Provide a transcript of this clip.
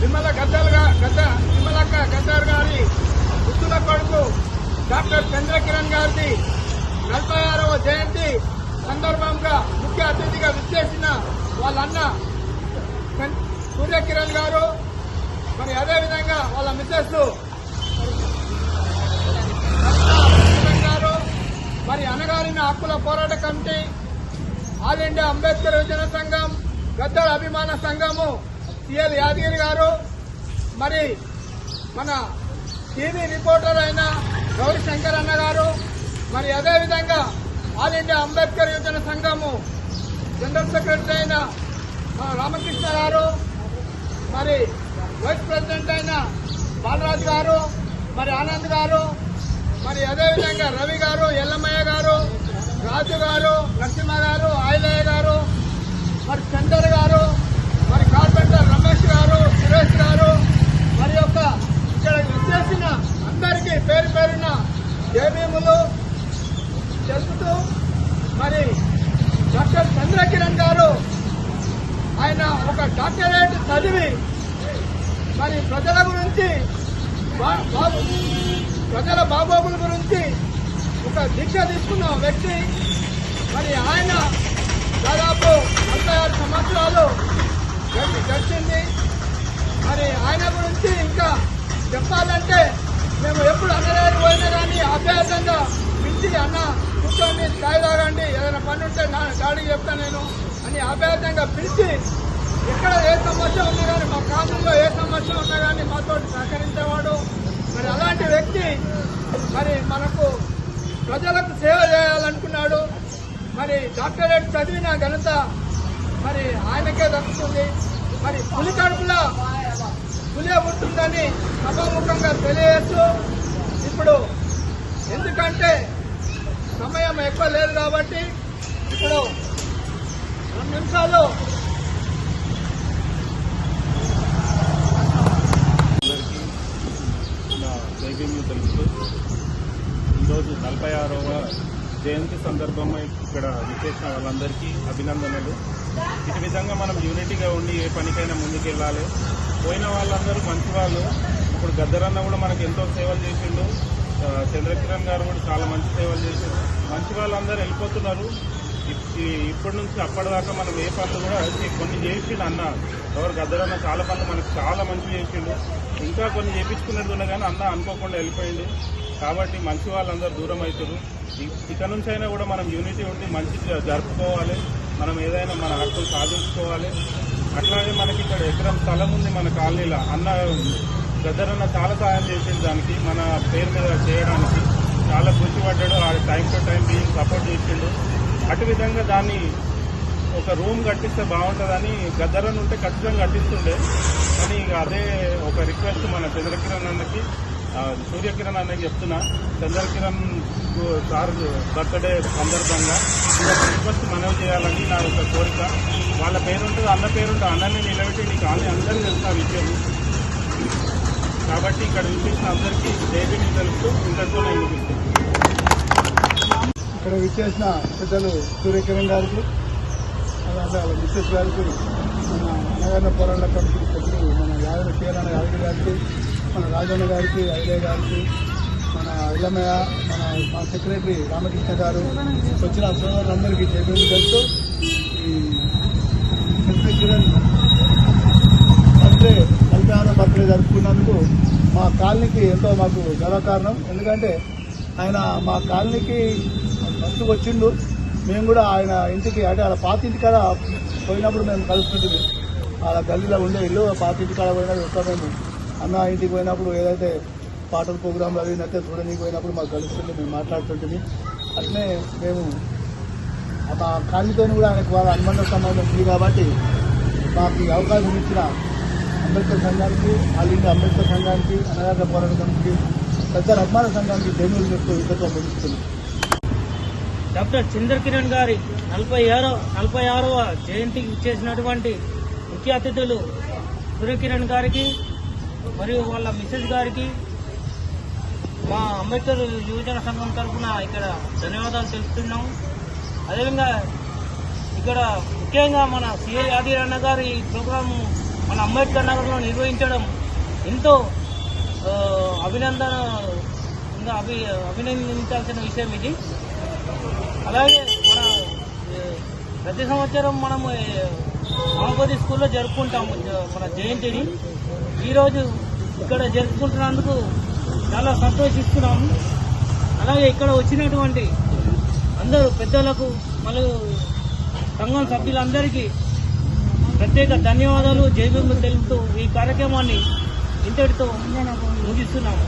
నిమ్మల గద్దాలుగా గద్ద నిమ్మలక్క గద్దారు గారి వృద్ధుల కొడుకు డాక్టర్ చంద్రకిరణ్ గారిది నలభై ఆరవ జయంతి సందర్భంగా ముఖ్య అతిథిగా విచ్చేసిన వాళ్ళ అన్న సూర్యకిరణ్ గారు. మరి అదేవిధంగా వాళ్ళ మిస్సెస్ గారు. మరి అనగారిన హక్కుల పోరాట కమిటీ ఆల్ ఇండియా అంబేద్కర్ యువజన సంఘం గద్దర్ అభిమాన సంఘము సిఎల్ యాదగిరి గారు మరి మన టీవీ రిపోర్టర్ అయిన గౌరీ శంకర్ అన్న గారు మరి అదేవిధంగా ఆల్ ఇండియా అంబేద్కర్ యువజన సంఘము జనరల్ సెక్రటరీ అయిన రామకృష్ణ గారు మరి వైస్ ప్రెసిడెంట్ అయిన బాలరాజు గారు మరి ఆనంద్ గారు మరి అదేవిధంగా రవి గారు ఎల్లమ్మయ్య గారు రాజు గారు నరసింహ గారు ఆయిలయ్య గారు మరి చందర్ గారు మరి కార్పెంటర్ రమేష్ గారు సురేష్ గారు మరి యొక్క ఇక్కడ విచ్చేసిన అందరికీ పేరు పేరున జేబీములు తెలుపుతూ మరి డాక్టర్ చంద్రకిరణ్ గారు ఆయన ఒక డాక్టరేట్ చదివి మరి ప్రజల గురించి బాబు ప్రజల బాగోగుల గురించి ఒక దీక్ష తీసుకున్న వ్యక్తి. మరి ఆయన దాదాపు నలభై ఆరు సంవత్సరాలు గడిచింది మరి ఆయన గురించి ఇంకా చెప్పాలంటే మేము ఎప్పుడు అన్నదాన్ని పోయినా కానీ అభ్యాసంగా పిలిచి అన్న కూర్చొని ఛాయ్ తాగండి ఏదైనా పని ఉంటే నా డాడీకి చెప్తా నేను అని అభ్యాసంగా పిలిచి ఎక్కడ ఏ సమస్య ఉన్నా కానీ మా ప్రాంతంలో ఏ సమస్య ఉన్నా కానీ మాతో సహకరించేవాడు. మరి అలాంటి వ్యక్తి మరి మనకు ప్రజలకు సేవ చేయాలనుకున్నాడు. మరి డాక్టరేట్ చదివిన ఘనత మరి ఆయనకే దక్కుతుంది. మరి పులి కడుపులో పులే ఉంటుందని సభాముఖంగా తెలియచ్చు ఇప్పుడు ఎందుకంటే సమయం ఎక్కువ లేదు కాబట్టి ఇప్పుడు రెండు నిమిషాలు అందరికీ జైభీములు తెలుపుతూ ఈరోజు నలభై ఆరవ జయంతి సందర్భంగా ఇక్కడ విచ్చేసిన వాళ్ళందరికీ అభినందనలు. ఇటు విధంగా మనం యూనిటీగా ఉండి ఏ పనికైనా ముందుకెళ్ళాలి. పోయిన వాళ్ళందరూ మంచి వాళ్ళు. ఇప్పుడు గద్దరన్న కూడా మనకు ఎంతో సేవలు చేసిండు. చంద్రకిరణ్ గారు కూడా చాలా మంచి సేవలు చేసిండు. మంచి వాళ్ళందరూ వెళ్ళిపోతున్నారు. ఇప్పటి నుంచి అప్పటిదాకా మనం ఏ పనులు కూడా కొన్ని చేసిండు అన్న. ఎవరు గద్దరన్న చాలా పనులు మనకు చాలా మంచి చేసిండు. ఇంకా కొన్ని చేపించుకున్నట్టు ఉన్నా కానీ అన్న అనుకోకుండా వెళ్ళిపోయింది కాబట్టి మంచి వాళ్ళందరూ దూరం అవుతారు. ఇ- ఇక నుంచి అయినా కూడా మనం యూనిటీ ఉండి మంచిగా జరుపుకోవాలి. మనం ఏదైనా మన హక్కులు సాధించుకోవాలి. అట్లాగే మనకి ఇక్కడ ఎకరం స్థలం ఉంది మన కాలనీలో. అన్న గద్దరన్న చాలా సహాయం చేసింది దానికి మన పేరు మీద చేయడానికి. చాలా కృషి పడ్డాడు ఆ టైం టు టైం బియ్యం సపోర్ట్ చేసిండు. అటు విధంగా దాన్ని ఒక రూమ్ కట్టిస్తే బాగుంటుందని గద్దరన్ ఉంటే ఖచ్చితంగా కట్టిస్తుండే. కానీ ఇక అదే ఒక రిక్వెస్ట్ మన చంద్రకిరణ్ అన్నకి. సూర్యకిరణ్ అనేది చెప్తున్నా. చంద్రకిరణ్ సార్ బర్త్డే సందర్భంగా రిక్వెస్ట్ మనవి చేయాలని నా యొక్క కోరిక. వాళ్ళ పేరుంటుంది అన్న పేరుంటే అన్నని నిలబెట్టి నీకు అన్ని అందరూ తెలుసు ఆ విషయం కాబట్టి ఇక్కడ విశేషం అందరికీ దేవిని తెలుపుతూ ఇంతతో నేను ఇక్కడ విచ్చేసిన పెద్దలు సూర్యకిరణ్ గారికి అలాగే మిస్సెస్ గారికి మన అన్నగారిన పోరాట కమిటీ సభ్యులు మన యాదవ కేరళ యాదవి గారికి మన రాజన్న గారికి ఐలయ్య గారికి మన ఇల్లమయ్య మన మా సెక్రటరీ రామకృష్ణ గారు వచ్చిన సోదరులందరికీ చెప్పేది తెలుస్తూ ఈ చంద్రకిరణ్ బర్త్డే నలభై బర్త్డే జరుపుకున్నందుకు మా కాలనీకి ఎంతో మాకు గర్వకారణం. ఎందుకంటే ఆయన మా కాలనీకి ఫస్ట్ వచ్చిండు. మేము కూడా ఆయన ఇంటికి అంటే వాళ్ళ పాత ఇంటి కాడ పోయినప్పుడు మేము కలుస్తుంటుంది వాళ్ళ గల్లీలో ఉండే ఇల్లు ఆ పాత ఇంటి కాడ పోయినప్పుడు ఒక్క మేము అన్న ఇంటికి పోయినప్పుడు ఏదైతే పాటల ప్రోగ్రాంలు అవి నచ్చే చూడడానికి పోయినప్పుడు మాకు కలుస్తుంది మేము మాట్లాడుతుంటుంది. అట్లే మేము మా కాలనీతో కూడా ఆయనకు వాళ్ళ అనుబంధ సంబంధం ఉంది కాబట్టి మాకు ఈ అవకాశం ఇచ్చిన అంబేద్కర్ సంఘానికి ఆల్ ఇండియా అంబేద్కర్ సంఘానికి అనగా పోరాట కమిటీకి పెద్ద అభిమాన సంఘానికి ధన్యులు చెప్తూ ఇద్దరితో ముగిస్తున్నాం. డాక్టర్ చంద్రకిరణ్ గారి నలభై ఆరో నలభై ఆరవ జయంతికి ఇచ్చేసినటువంటి ముఖ్య అతిథులు సూర్యకిరణ్ గారికి మరియు వాళ్ళ మిసెస్ గారికి మా అంబేద్కర్ యువజన సంఘం తరఫున ఇక్కడ ధన్యవాదాలు తెలుపుతున్నాం. అదేవిధంగా ఇక్కడ ముఖ్యంగా మన సిఏ యాదగిరి అన్న ఈ ప్రోగ్రాం మన అంబేద్కర్ నగర్లో నిర్వహించడం ఎంతో అభినందన ఇంకా అభి అభినందించాల్సిన విషయం ఇది. అలాగే మన ప్రతి సంవత్సరం మనము మామపతి స్కూల్లో జరుపుకుంటాము మన జయంతిని. ఈరోజు ఇక్కడ జరుపుకుంటున్నందుకు చాలా సంతోషిస్తున్నాము. అలాగే ఇక్కడ వచ్చినటువంటి అందరూ పెద్దలకు మరియు సంఘం సభ్యులందరికీ ప్రత్యేక ధన్యవాదాలు. జైబీములు తెలుపుతూ ఈ కార్యక్రమాన్ని ఇంతటితో ముగిస్తున్నాము.